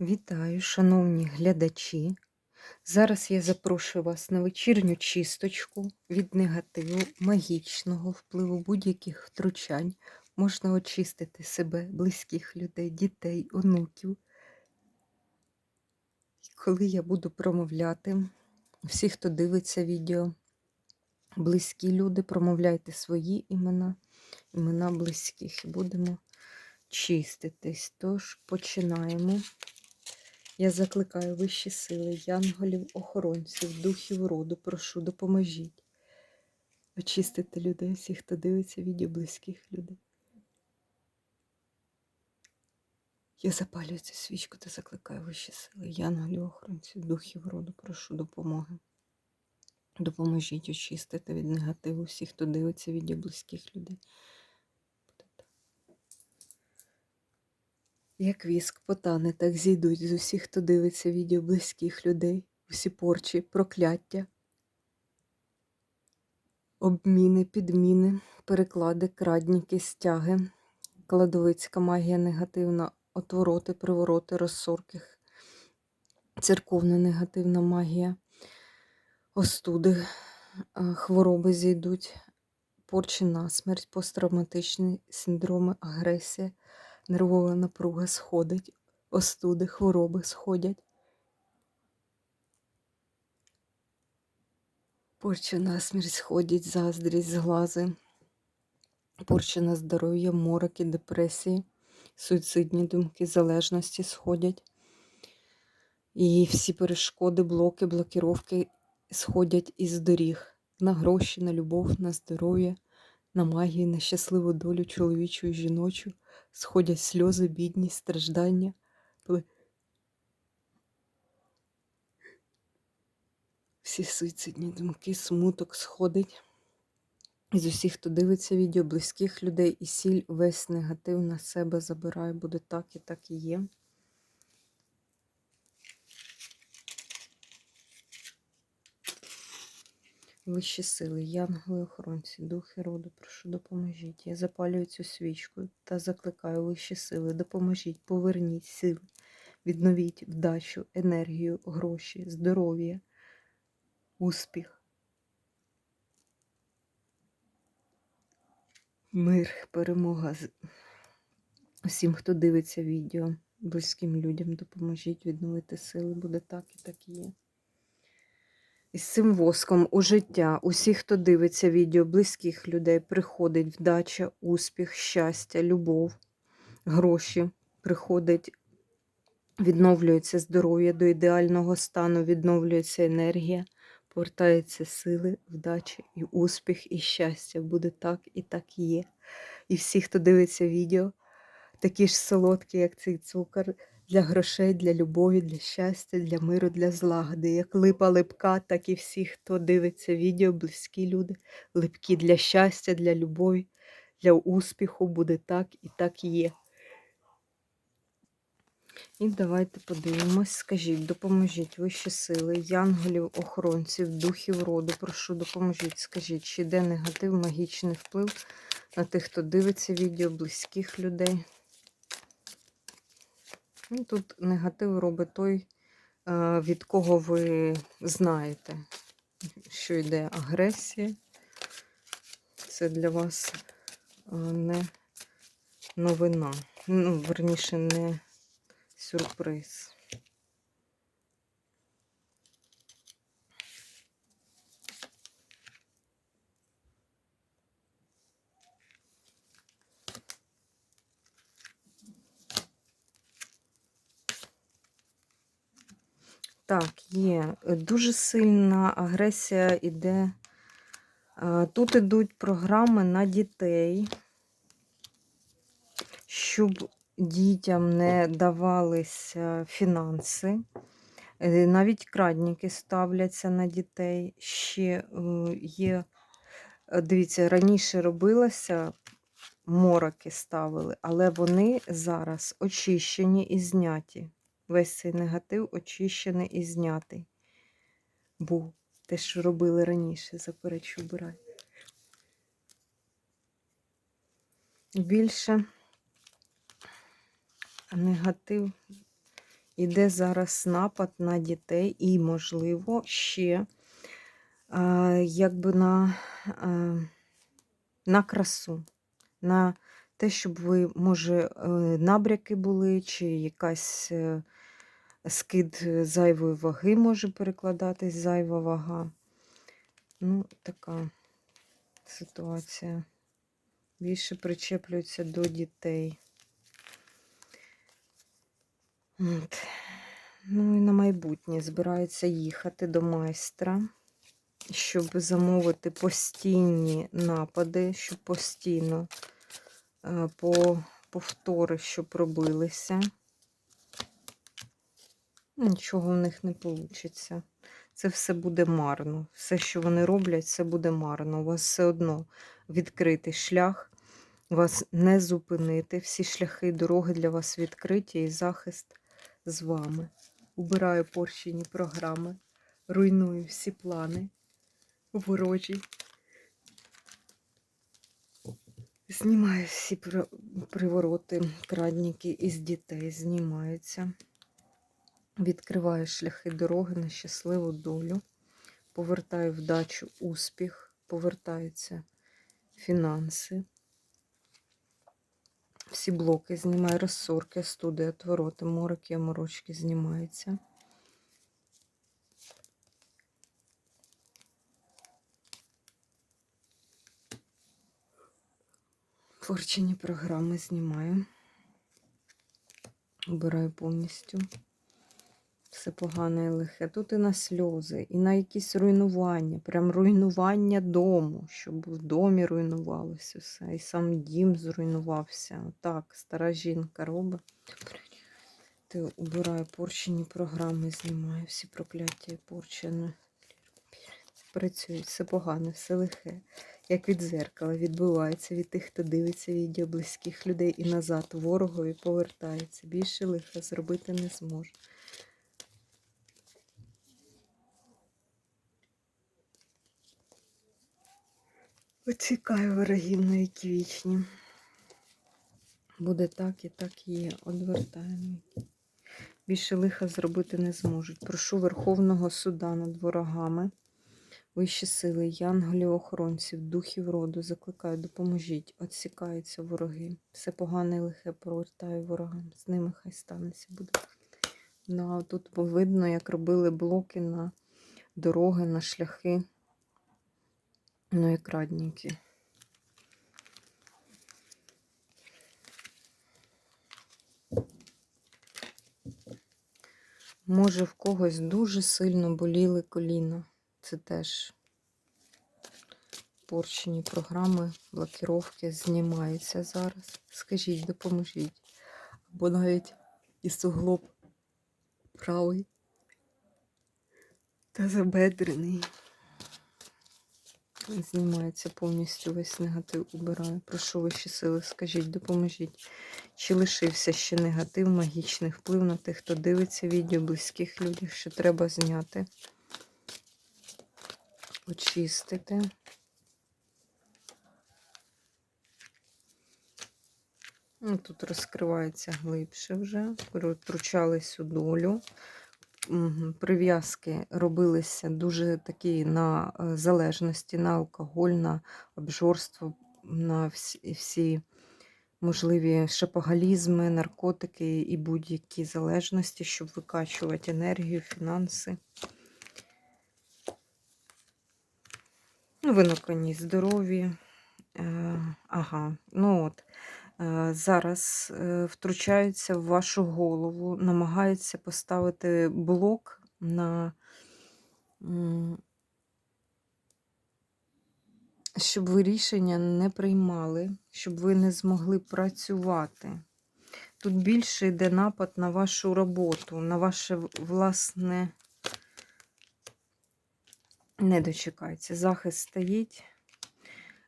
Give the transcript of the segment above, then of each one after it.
Вітаю, шановні глядачі. Зараз я запрошую вас на вечірню чисточку від негативу, магічного впливу будь-яких втручань. Можна очистити себе, близьких людей, дітей, онуків. І коли я буду промовляти, всі, хто дивиться відео, близькі люди, промовляйте свої імена, імена близьких. І будемо чиститись. Тож починаємо. Я закликаю вищі сили, янголів, охоронців, духів роду, прошу, допоможіть очистити людей, всіх, хто дивиться відео близьких людей. Я запалюю цю свічку та закликаю вищі сили, янголів, охоронців, духів роду, прошу допомоги. Допоможіть очистити від негативу всіх, хто дивиться відео близьких людей. Буде так. Як віск потане, так зійдуть з усіх, хто дивиться відео близьких людей, усі порчі, прокляття, обміни, підміни, переклади, крадніки, стяги, кладовицька магія негативна, отвороти, привороти, розсорки, церковна негативна магія, остуди, хвороби зійдуть, порчі насмерть, посттравматичні синдроми, агресія нервова напруга сходить, остуди, хвороби сходять. Порча на смерть сходять, заздрість, зглази, порча на здоров'я, мороки, депресії, суїцидні думки, залежності сходять. І всі перешкоди, блоки, блокіровки сходять із доріг на гроші, на любов, на здоров'я, на магію, на щасливу долю чоловічу і жіночу сходять сльози, бідність, страждання. Всі суїцидні думки, смуток сходить. Із усіх, хто дивиться відео, близьких людей і сіль весь негатив на себе забирає. Буде так і так і є. Вищі сили, янголи, охоронці, духи роду, прошу допоможіть. Я запалюю цю свічку та закликаю вищі сили, допоможіть, поверніть сили, відновіть вдачу, енергію, гроші, здоров'я, успіх, мир, перемога. Усім, хто дивиться відео, близьким людям допоможіть відновити сили. Буде так і так і є. І з цим воском у життя усіх, хто дивиться відео близьких людей, приходить вдача, успіх, щастя, любов, гроші, приходить, відновлюється здоров'я до ідеального стану, відновлюється енергія, повертаються сили, вдача і успіх, і щастя. Буде так і так є. І всі, хто дивиться відео, такі ж солодкі, як цей цукор, для грошей, для любові, для щастя, для миру, для злагоди. Як липа липка, так і всі, хто дивиться відео, близькі люди, липкі для щастя, для любові, для успіху буде так і так є. І давайте подивимось, скажіть, допоможіть вищі сили, янголів, охоронців, духів роду. Прошу, допоможіть, скажіть, чи йде негатив, магічний вплив на тих, хто дивиться відео, близьких людей. Тут негатив робить той, е, від кого ви знаєте, що йде агресія. Це для вас е, не новина. Ну, верніше, не сюрприз. Так, є. Дуже сильна агресія іде. Е, Тут ідуть програми на дітей, щоб дітям не давалися фінанси. Е, Навіть крадніки ставляться на дітей. Ще е, є, дивіться, раніше робилося, мороки ставили, але вони зараз очищені і зняті. Весь цей негатив очищений і знятий. Був те, що робили раніше, заперечу, обирай. Більше негатив Іде зараз напад на дітей і, можливо, ще якби на, на красу, на те, щоб ви, може, е, набряки були, чи якась е, скид е, зайвої ваги може перекладатись, зайва вага. Ну, така ситуація. Більше причеплюються до дітей. От. Ну і на майбутнє збирається їхати до майстра, щоб замовити постійні напади, щоб постійно по повтори, щоб робилися. Нічого в них не вийде. Це все буде марно. Все, що вони роблять, це буде марно. У вас все одно відкритий шлях, вас не зупинити. Всі шляхи і дороги для вас відкриті і захист з вами. Убираю порщені програми, руйную всі плани ворожі. Знімаю всі привороти, крадніки із дітей знімаються. Відкриваю шляхи дороги на щасливу долю. Повертаю вдачу, успіх, повертаються фінанси. Всі блоки знімаю, розсорки, студи, отвороти, мороки, морочки знімаються. Порчені програми знімаю. Обираю повністю. Все погане і лихе. Тут і на сльози, і на якісь руйнування, прям руйнування дому, щоб в домі руйнувалося все. І сам дім зруйнувався. Отак, стара жінка робить. Ти убираю порчені програми, знімаю всі прокляття і порчені. Працюють, все погане, все лихе. Як від зеркала, відбивається від тих, хто дивиться відео близьких людей і назад ворогові повертається. Більше лиха зробити не зможе. Оцікаю ворогів навіки вічні. Буде так і так є. Одвертаємо. Більше лиха зробити не зможуть. Прошу Верховного суда над ворогами. Вищі сили, янголів, охоронців, духів роду, закликаю, допоможіть, отсікаються вороги. Все погане і лихе повертаю ворогам. З ними хай станеться буде. Ну, а тут видно, як робили блоки на дороги, на шляхи. Ну, як радненькі. Може, в когось дуже сильно боліли коліна. Це теж порчені програми, блокіровки знімаються зараз. Скажіть, допоможіть. Або навіть і суглоб правий та забедрений. Знімається повністю весь негатив, убираю. Прошу вищі сили, скажіть, допоможіть. Чи лишився ще негатив, магічний вплив на тих, хто дивиться відео, близьких людях, що треба зняти, очистити. Ну, Тут розкривається глибше вже, втручались у долю. Прив'язки робилися дуже такі на е, залежності, на алкоголь, на обжорство, на всі, можливі шапогалізми, наркотики і будь-які залежності, щоб викачувати енергію, фінанси. Ну, ви на коні здорові. Е, ага, ну от. Е, Зараз е, втручаються в вашу голову, намагаються поставити блок на, щоб ви рішення не приймали, щоб ви не змогли працювати. Тут більше йде напад на вашу роботу, на ваше власне. Не дочекайте. Захист стоїть.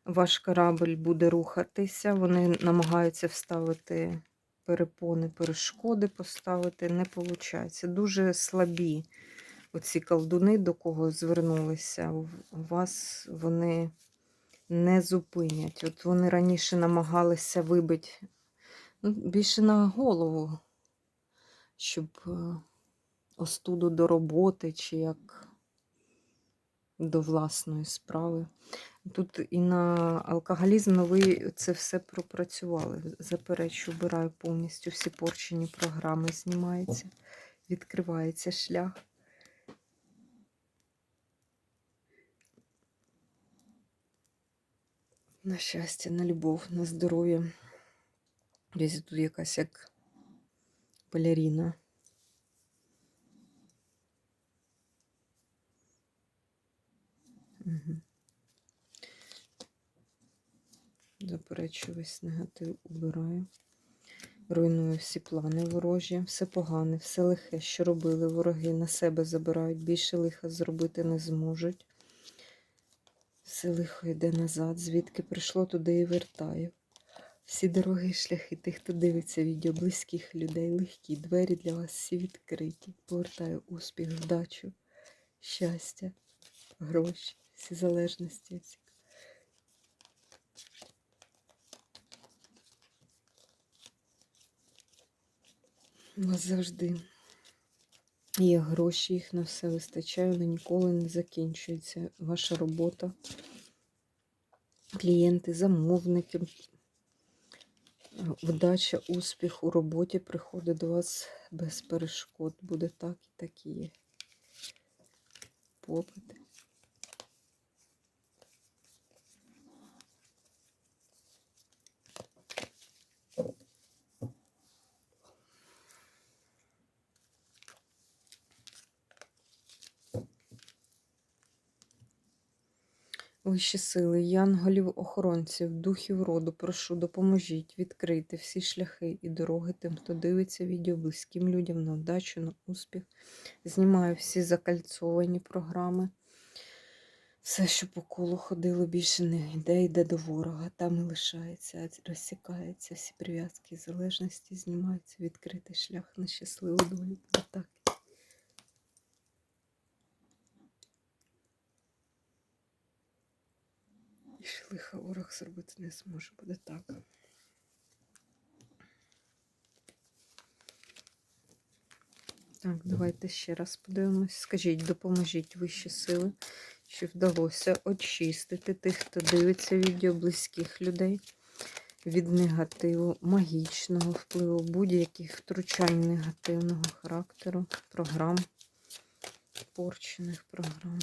Ваш корабль буде рухатися. Вони намагаються вставити перепони, перешкоди поставити. Не виходить. Дуже слабі оці колдуни, до кого звернулися. В- Вас вони не зупинять. От вони раніше намагалися вибити ну, більше на голову. щоб е, остуду до роботи чи як до власної справи. Тут і на алкоголізм новий це все пропрацювали. Заперечу, обираю повністю всі порчені програми, знімається, відкривається шлях. На щастя, на любов, на здоров'я. Десь тут якась як балеріна. Угу. Заперечую весь негатив, убираю. Руйную всі плани ворожі, все погане, все лихе, що робили вороги, на себе забирають, більше лиха зробити не зможуть. Все лихо йде назад, звідки прийшло, туди і вертаю. Всі дороги і шляхи тих, хто дивиться відео, близьких людей, легкі, двері для вас всі відкриті. Повертаю успіх, вдачу, щастя, гроші, всі залежності. У вас завжди є гроші, їх на все вистачає, але ніколи не закінчується ваша робота. Клієнти, замовники, вдача, успіх у роботі приходить до вас без перешкод. Буде так і так і є. Попит. Вищі сили, янголів, охоронців, духів роду, прошу, допоможіть відкрити всі шляхи і дороги тим, хто дивиться відео близьким людям на вдачу, на успіх. Знімаю всі закальцовані програми. Все, що по колу ходило, більше не йде, йде до ворога, там і лишається, розсікається, всі прив'язки і залежності знімаються, відкритий шлях на щасливу долю. Так. І ще лиха ворог зробити не зможе, буде так. Так, давайте ще раз подивимось. Скажіть, допоможіть вищі сили, щоб вдалося очистити тих, хто дивиться відео близьких людей від негативу, магічного впливу, будь-яких втручань негативного характеру, програм, порчених програм.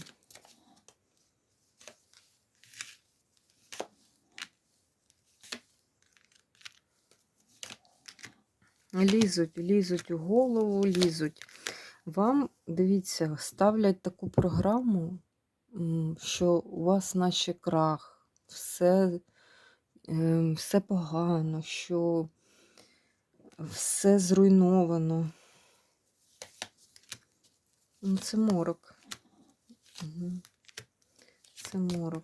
Лізуть, лізуть у голову, лізуть. Вам, дивіться, ставлять таку програму, що у вас наче крах, все, е, все погано, що все зруйновано. Ну, Це морок. Це морок.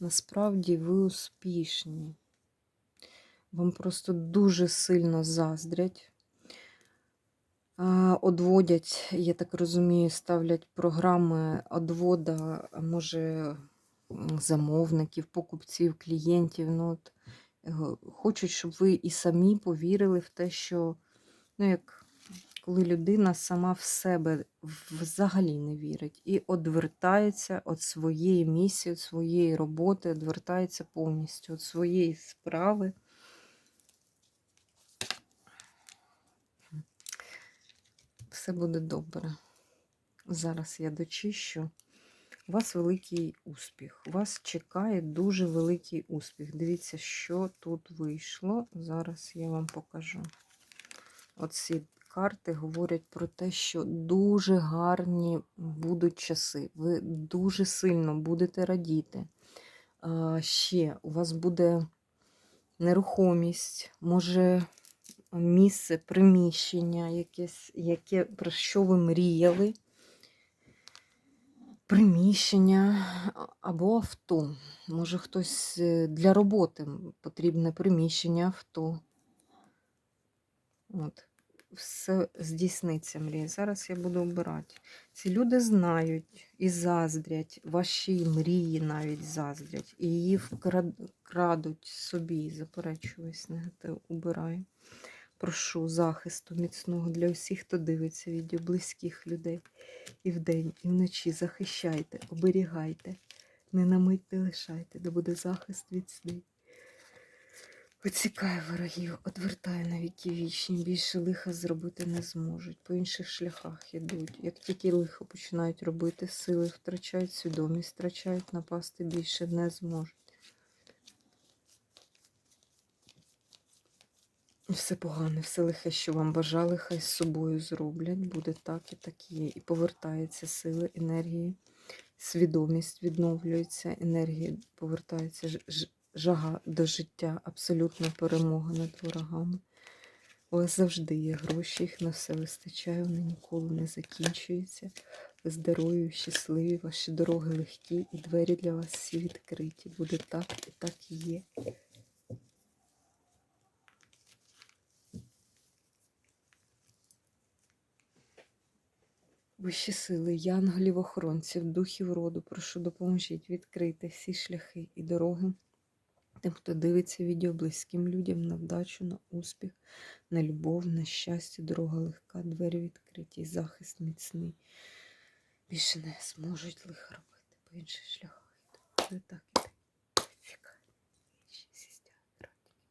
Насправді ви успішні. Вам просто дуже сильно заздрять. Одводять, я так розумію, ставлять програми одвода, може, замовників, покупців, клієнтів. Ну, от, е, Хочуть, щоб ви і самі повірили в те, що, ну, як коли людина сама в себе взагалі не вірить і одвертається від своєї місії, від своєї роботи, одвертається повністю від своєї справи. Все буде добре. Зараз я дочищу. У вас великий успіх. Вас чекає дуже великий успіх. Дивіться, що тут вийшло. Зараз я вам покажу. Оці карти говорять про те, що дуже гарні будуть часи. Ви дуже сильно будете радіти. Ще у вас буде нерухомість, може місце, приміщення, якесь, яке, про що ви мріяли. Приміщення або авто. Може, хтось е, для роботи потрібне приміщення авто. От. все здійсниться мрія. Зараз я буду обирати. Ці люди знають і заздрять, ваші мрії навіть заздрять, і її вкрад- крадуть собі. Заперечую весь негатив, убираю. Прошу захисту міцного для усіх, хто дивиться відео, близьких людей. І вдень, і вночі захищайте, оберігайте, не на мить не лишайте, де буде захист від сни. Оцікає ворогів, одвертає на віки вічні, більше лиха зробити не зможуть. По інших шляхах ідуть. Як тільки лихо починають робити, сили втрачають свідомість, втрачають напасти більше не зможуть. Все погане, все лихе, що вам бажали, хай з собою зроблять. Буде так і так є. І повертаються сили, енергії, свідомість відновлюється, енергія повертається, жага до життя, абсолютна перемога над ворогами. У вас завжди є гроші, їх на все вистачає, вони ніколи не закінчуються. Ви здорові, щасливі, ваші дороги легкі, і двері для вас всі відкриті. Буде так і так і є. Вищі сили, янголів, охоронців, духів роду, прошу допоможіть відкрити всі шляхи і дороги тим, хто дивиться відео близьким людям на вдачу, на успіх, на любов, на щастя, дорога легка, двері відкриті, захист міцний. Більше не зможуть лиха робити по інших шляхах. Буде так і так. Чекай. Вічі, сістя,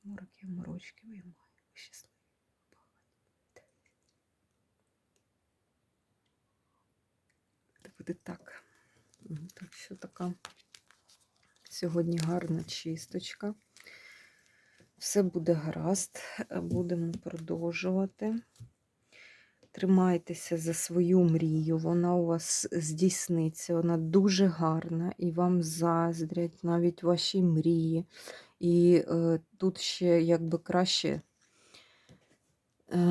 мороки, морочки виймаю. Ви щасливі. багаті. Це буде так. Так що така сьогодні гарна чисточка. Все буде гаразд. Е, Будемо продовжувати. Тримайтеся за свою мрію, вона у вас здійсниться, вона дуже гарна, і вам заздрять навіть ваші мрії. І е, тут ще якби краще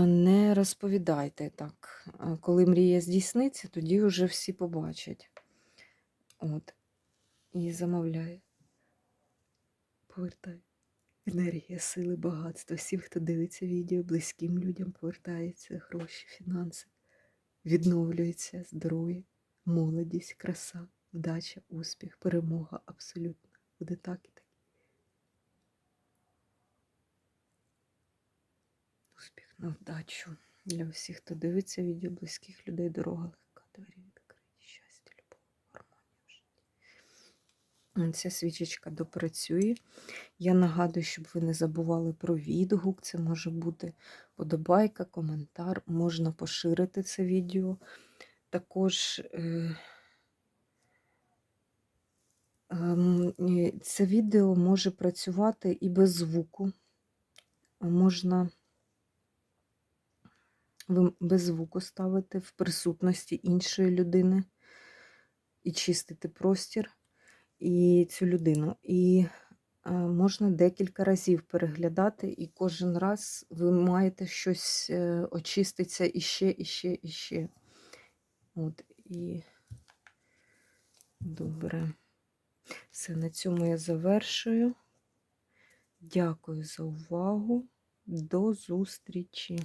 не розповідайте так. Е, Коли мрія здійсниться, тоді вже всі побачать. От. І замовляє. Повертай. Енергія, сили, багатство. Всім, хто дивиться відео, близьким людям повертається гроші, фінанси. Відновлюється здоров'я, молодість, краса, вдача, успіх, перемога абсолютно. Буде так і так. Успіх на вдачу. Для всіх, хто дивиться відео, близьких людей, дорога легка, двері відкриті, щастя, любов, гармонія в житті. Ця свічечка допрацює. Я нагадую, щоб ви не забували про відгук. Це може бути подобайка, коментар. Можна поширити це відео. Також е, ем, це відео може працювати і без звуку. Можна ви без звуку ставити в присутності іншої людини і чистити простір і цю людину. І е, можна декілька разів переглядати, і кожен раз ви маєте щось е, очиститься іще, іще, іще. От, і добре. Все, на цьому я завершую. Дякую за увагу. До зустрічі!